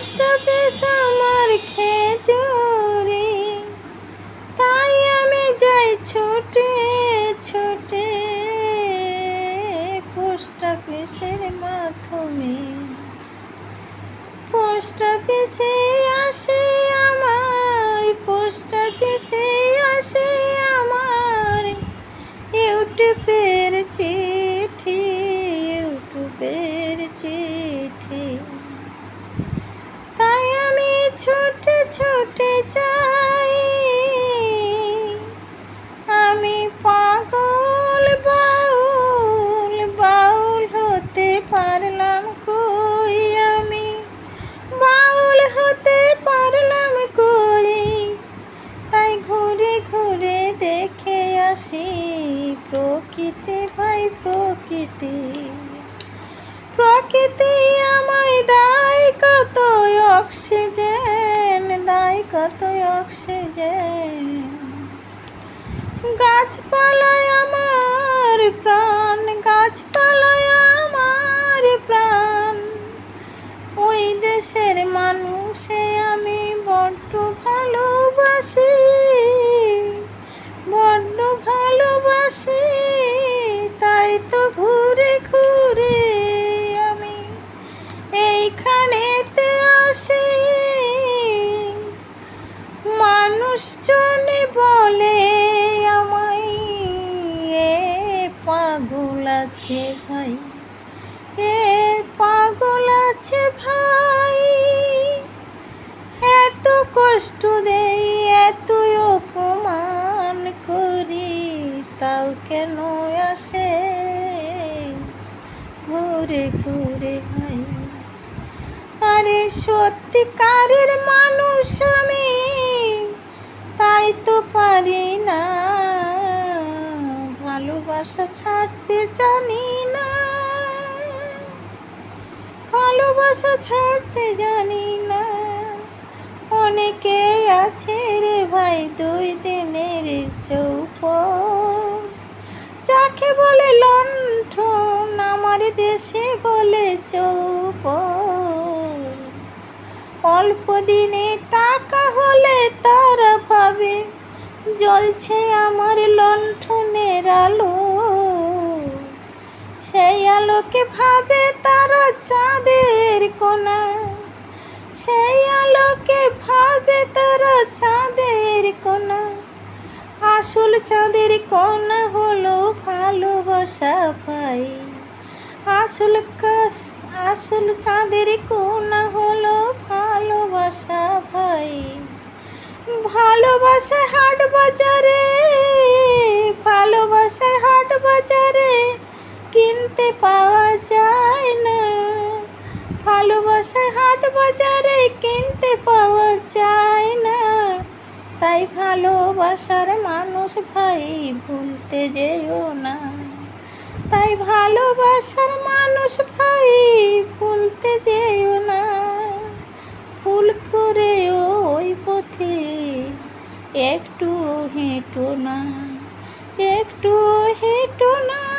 Post office আমার খেজুরি। তাই আমি যাই ছুটে ছুটে পোস্ট অফিসের মাধ্যমে। পোস্ট অফিসে আসে আমার, পোস্ট অফিসে আসে আমার। ইউটিউবের চিঠি ইউটিউবের চিঠি তাই আমি ছুটে যাই। আমি পাগল, বাউল বাউল হতে পারলাম কই আমি? বাউল হতে পারলাম কই? তাই ঘুরে ঘুরে দেখে আসি প্রকৃতি, ভাই প্রকৃতি। প্রকৃতি কত অক্সিজেন। গাছপালায় আমার প্রাণ, গাছপালায় আমার প্রাণ। ওই দেশের মানুষে আমি বড্ড ভালোবাসি বড্ড ভালোবাসি। তাই তো ঘুরে ঘুরে আমি এইখানেতে আসি। বলে আমায়, এ পাগল আছে ভাই, এ পাগল আছে ভাই, এত কষ্ট দেই এত অপমান করি, তাও কেন আসে? ঘুরে ঘুরে ভাই, আরে সত্যিকারের মানুষ আমি তো পারি না। ভালোবাসা ছাড়তে জানি না। ভালোবাসা ছাড়তে জানি না। অনেকে আছে রে ভাই, দুই দিনের চৌপ যাকে বলে লণ্ঠন, আমার দেশে বলে চৌপ অল্প দিনে টাকা হলে তারা ভাবে জ্বলছে আমার লণ্ঠনের আলো। সেই আলোকে ভাবে তারা চাঁদের কোনা সেই আলোকে ভাবে তারা চাঁদের কোনা আসল চাঁদের কোনা হলো ভালোবাসা পাই। আসল কাশ আসল চাঁদের কোনা হলো ভালোবাসা ভাই ভালোবাসা হাট কিনতে পাওয়া যায় না। ভালোবাসা হাট বাজারে কিনতে পাওয়া যায় না। তাই ভালোবাসার মানুষ ভাই ভুলতে যেও না। তাই ভালোবাসার মানুষ ভাই ভুলতে যেও না। ভুল করেও ওই পথে একটু হেঁটো না, একটু হেঁটো না।